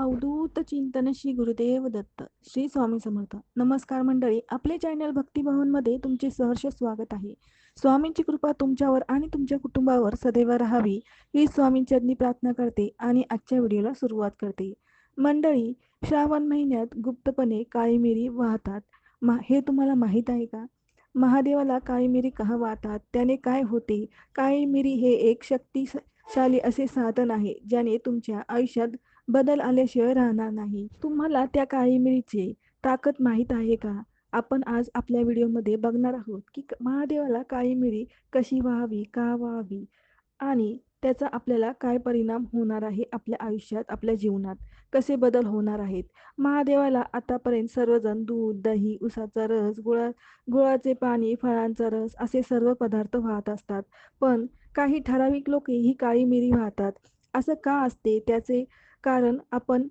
अवधूत चिंतन श्री गुरुदेव दत्त श्री स्वामी समर्थ. नमस्कार मंडळी आपले चॅनल भक्तिभवनमध्ये तुमचे सहर्ष स्वागत आहे. स्वामींची कृपा तुमच्यावर आणि तुमच्या कुटुंबावर सदैव राहावी. ही स्वामींचरणी प्रार्थना करते आणि आजच्या व्हिडिओला सुरुवात करते. मंडळी श्रावण महिन्यात गुप्तपणे काळी मिरी वाहतात. मा हे तुम्हाला माहीत आहे का? महादेवाला काळी मिरी का वाहतात? त्याने काय होते? काळी मिरी हे एक शक्तिशाली असे साधन आहे ज्याने तुमच्या आयुष्यात बदल आल्याशिवाय राहणार नाही. तुम्हाला त्या काळी मिरीची ताकद माहीत आहे का? आपण आज आपल्या व्हिडिओमध्ये बघणार आहोत की महादेवाला काळी मिरी कशी व्हावी का व्हावी आणि त्याचा आपल्याला काय परिणाम होणार आहे आपल्या आयुष्यात आपल्या जीवनात? कसे बदल होणार आहेत? महादेवाला आतापर्यंत सर्वजण दूध दही उसाचा रस गुळा गुळाचे पाणी फळांचा रस असे सर्व पदार्थ वाहत असतात. पण काही ठराविक लोक ही काळी मिरी वाहतात. असं का असते? त्याचे कारण आपण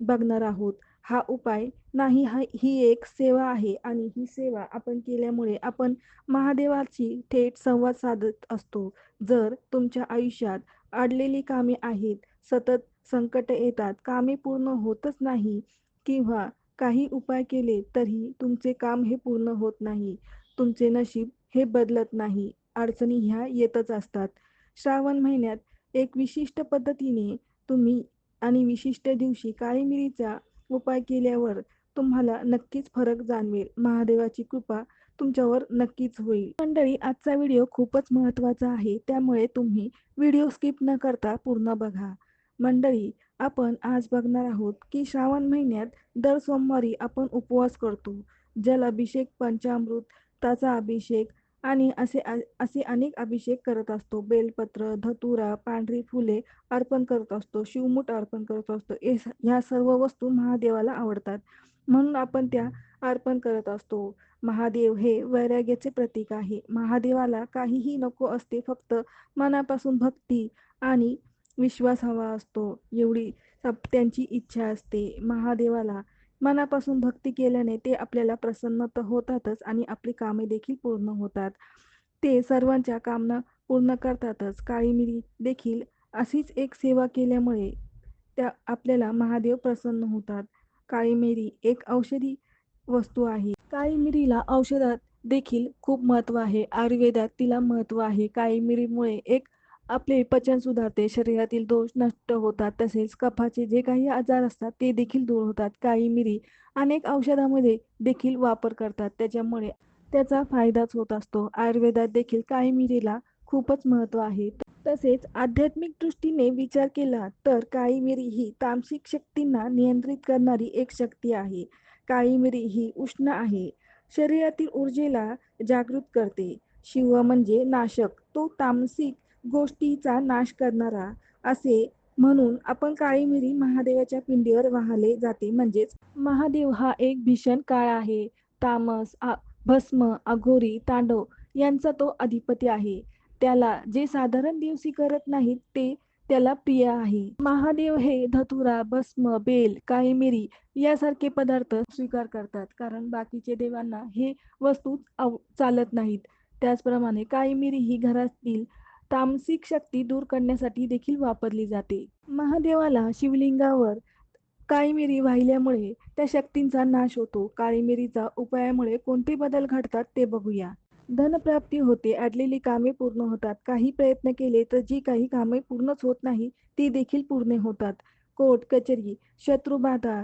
बघणार आहोत. हा उपाय नाही हा ही एक सेवा आहे आणि ही सेवा आपण केल्यामुळे आपण महादेवाची थेट संवाद साधत असतो. जर तुमच्या आयुष्यात अडलेली कामे आहेत सतत संकट येतात कामे पूर्ण होतच नाही किंवा काही उपाय केले तरी तुमचे काम हे पूर्ण होत नाही. तुमचे नशीब हे बदलत नाही. अडचणी ह्या येतच असतात. श्रावण महिन्यात एक विशिष्ट पद्धतीने तुम्ही आणि विशिष्ट दिवशी काळी मिरीचा उपाय केल्यावर तुम्हाला नक्कीच फरक जाणवेल. महादेवाची कृपा तुमच्यावर नक्कीच होईल. मंडळी आजचा व्हिडिओ खूपच महत्त्वाचा आहे. त्यामुळे तुम्ही व्हिडिओ स्किप न करता पूर्ण बघा. मंडळी आपण आज बघणार आहोत की श्रावण महिन्यात दर सोमवारी आपण उपवास करतो. जल अभिषेक पंचामृताचा अभिषेक आणि असे असे अनेक अभिषेक करत असतो. बेलपत्र धतुरा पांढरी फुले अर्पण करत असतो. शिवमुठ अर्पण करत असतो. ह्या सर्व वस्तू महादेवाला आवडतात. म्हणून आपण त्या अर्पण करत असतो. महादेव हे वैराग्याचे प्रतीक आहे. महादेवाला काहीही नको असते. फक्त मनापासून भक्ती आणि विश्वास हवा असतो. एवढी त्यांची इच्छा असते. महादेवाला मनापासून भक्ती केल्याने ते आपल्याला प्रसन्न तर होतातच आणि आपली कामे देखील पूर्ण होतात. ते सर्वांच्या कामना पूर्ण करतातच. काळी मिरी देखील अशीच एक सेवा केल्यामुळे त्या आपल्याला महादेव प्रसन्न होतात. काळी मिरी एक औषधी वस्तू आहे. काळी मिरीला औषधात देखील खूप महत्त्व आहे. आयुर्वेदात तिला महत्त्व आहे. काळी मिरीमुळे एक आपले पचन सुधारते शरीरातील दोष नष्ट होतात तसेच कफाचे जे काही आजार असतात ते देखील दूर होतात. काळी मिरी अनेक औषधामध्ये देखील वापर करतात. त्याच्यामुळे त्याचा फायदाच होत असतो. आयुर्वेदात देखील काळी मिरीला खूपच महत्त्व आहे. तसेच आध्यात्मिक दृष्टीने विचार केला तर काळी मिरी ही तामसिक शक्तींना नियंत्रित करणारी एक शक्ती आहे. काळी मिरी ही उष्ण आहे. शरीरातील ऊर्जेला जागृत करते. शिव म्हणजे नाशक. तो तामसिक गोष्टीचा नाश करणारा असे म्हणून आपण काळी मिरी महादेवाच्या पिंडीवर वाहले जाते. म्हणजेच महादेव हा एक भीषण काळ आहे. तामस भस्म अघोरी तांडव यांचा तो अधिपती आहे. त्याला जे साधारण दिवशी करत नाहीत ते त्याला प्रिय आहे. महादेव हे धतुरा भस्म बेल काळी मिरी यासारखे पदार्थ स्वीकार करतात. कारण बाकीचे देवांना हे वस्तू चालत नाहीत. त्याचप्रमाणे काळी मिरी ही घरातील तामसिक शक्ती दूर करण्यासाठी देखील वापरली जाते. महादेवाला शिवलिंगावर काळी मिरी वाहिल्यामुळे त्या शक्तींचा नाश होतो. काळी मिरीचा उपायामुळे कोणते बदल घडतात ते बघूया. धनप्राप्ती होते. अडलेली कामे पूर्ण होतात. काही प्रयत्न केले तर जी काही कामे पूर्णच होत नाही ती देखील पूर्ण होतात. कोर्ट कचेरी शत्रुबाधा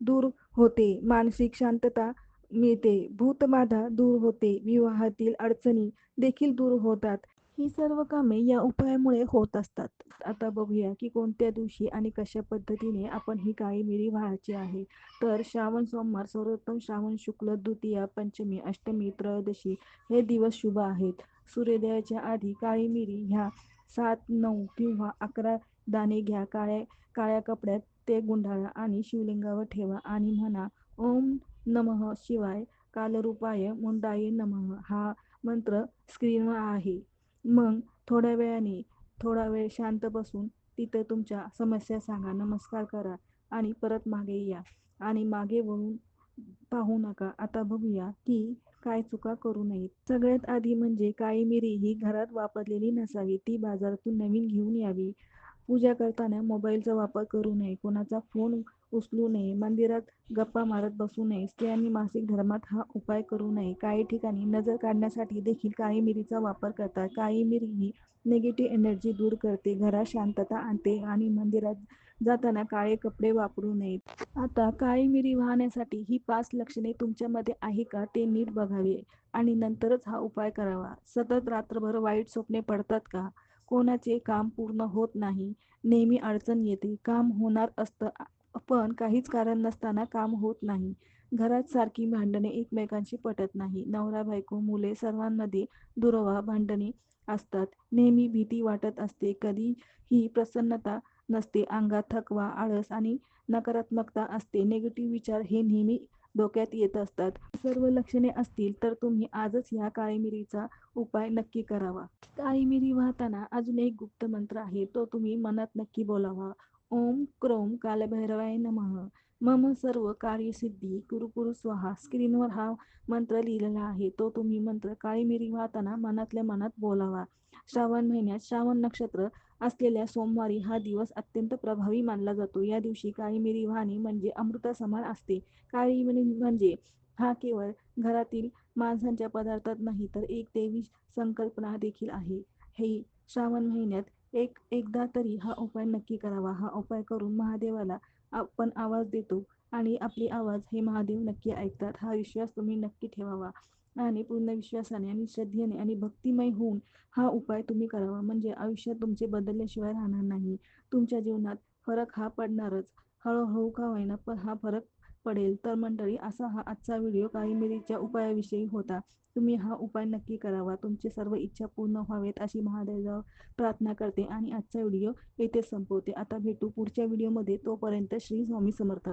दूर होते. मानसिक शांतता मिळते. भूतबाधा दूर होते. विवाहातील अडचणी देखील दूर होतात. ही सर्व कामे या उपायामुळे होत असतात. आता बघूया की कोणत्या दिवशी आणि कशा पद्धतीने आपण ही काळी मिरी व्हायची आहे. तर श्रावण सोमवार सर्वोत्तम श्रावण शुक्ल द्वितीया पंचमी अष्टमी त्रयोदशी हे दिवस शुभ आहेत. सूर्योदयाच्या आधी काळी मिरी ह्या सात नऊ किंवा अकरा दाणे घ्या. काळ्या काळ्या कपड्यात ते गुंडाळा आणि शिवलिंगावर ठेवा आणि म्हणा ओम नमः शिवाय कालरूपाय मुंडाय नमः हा मंत्र स्क्रीनवर आहे. मग थोड्या वेळाने थोडा वेळ शांत बसून तिथं तुमच्या समस्या सांगा नमस्कार करा आणि परत मागे या. आणि मागे वळून पाहू नका. आता बघूया की काय चुका करू नयेत. सगळ्यात आधी म्हणजे काळी मिरी ही घरात वापरलेली नसावी. ती बाजारातून नवीन घेऊन यावी. पूजा करताना मोबाईलचा वापर करू नये. कोणाचा फोन उचलू नये मंदिरात गप्पा मारत बसू नये स्त्रियांनी मासिक धर्मात हा उपाय करू नये. काही ठिकाणी नजर काढण्यासाठी देखील काळी मिरीचा वापर करतात. काळी मिरी ही निगेटिव्ह एनर्जी दूर करते. घरात शांतता आणते आणि मंदिरात जाताना काळे कपडे वापरू नयेत आता काळी मिरी वाहण्यासाठी ही पाच लक्षणे तुमच्यामध्ये आहे का ते नीट बघावे आणि नंतरच हा उपाय करावा. सतत रात्रभर वाईट स्वप्ने पडतात का? कोणाचे काम पूर्ण होत नाही. नेहमी अडचण येते. काम होणार असतं. पण काहीच कारण नसताना काम होत नाही. घरात सारखी भांडणे एकमेकांशी पटत नाही. नवरा बायको मुले सर्वांमध्ये दुरावा भांडणे असतात. नेहमी भीती वाटत असते. कधीही प्रसन्नता नसते. अंगात थकवा आळस आणि नकारात्मकता असते. निगेटिव्ह विचार हे नेहमी डोक्यात येत असतात. सर्व लक्षणे असतील तर तुम्ही आजच या काळी मिरीचा उपाय नक्की करावा. काळी मिरी वाहताना अजून एक गुप्त मंत्र आहे. तो तुम्ही मनात नक्की बोलावा. ओम क्रोम कालभैरवाय नमः। मम सर्व कार्यसिद्धी कुरु स्वाहा स्क्रीनवर हा मंत्र लिहिलेला आहे. तो तुम्ही मंत्र काळी मिरी वाहताना मनातल्या मनात बोलावा. श्रावण महिन्यात श्रावण नक्षत्र असलेल्या सोमवारी हा दिवस अत्यंत प्रभावी मानला जातो. या दिवशी काळी मिरी वाहणे म्हणजे अमृता समान असते. काळी मिरी म्हणजे हा केवळ घरातील माणसांच्या पदार्थात नाही तर एक देवी संकल्पना देखील आहे. हे श्रावण महिन्यात एक एकदा तरी हा उपाय नक्की करावा. हा उपाय करून महादेवाला आपण आवाज देतो आणि आपली आवाज हे महादेव नक्की ऐकतात. हा विश्वास तुम्ही नक्की ठेवावा आणि पूर्ण विश्वासाने आणि श्रद्धेने आणि भक्तिमय होऊन हा उपाय तुम्ही करावा. म्हणजे आयुष्यात तुमचे बदलल्याशिवाय राहणार नाही. तुमच्या जीवनात फरक हा पडणारच. हळूहळू का होईना पण हा फरक पडेल. तर मंडळी असा हा आजचा व्हिडिओ काळी मिरीच्या उपायाविषयी होता. तुम्ही हा उपाय नक्की करावा. तुमचे सर्व इच्छा पूर्ण व्हावेत अशी महादेव प्रार्थना करते. आणि आजचा व्हिडिओ येथे संपवते. आता भेटू पुढच्या व्हिडिओमध्ये. तोपर्यंत श्री स्वामी समर्थ.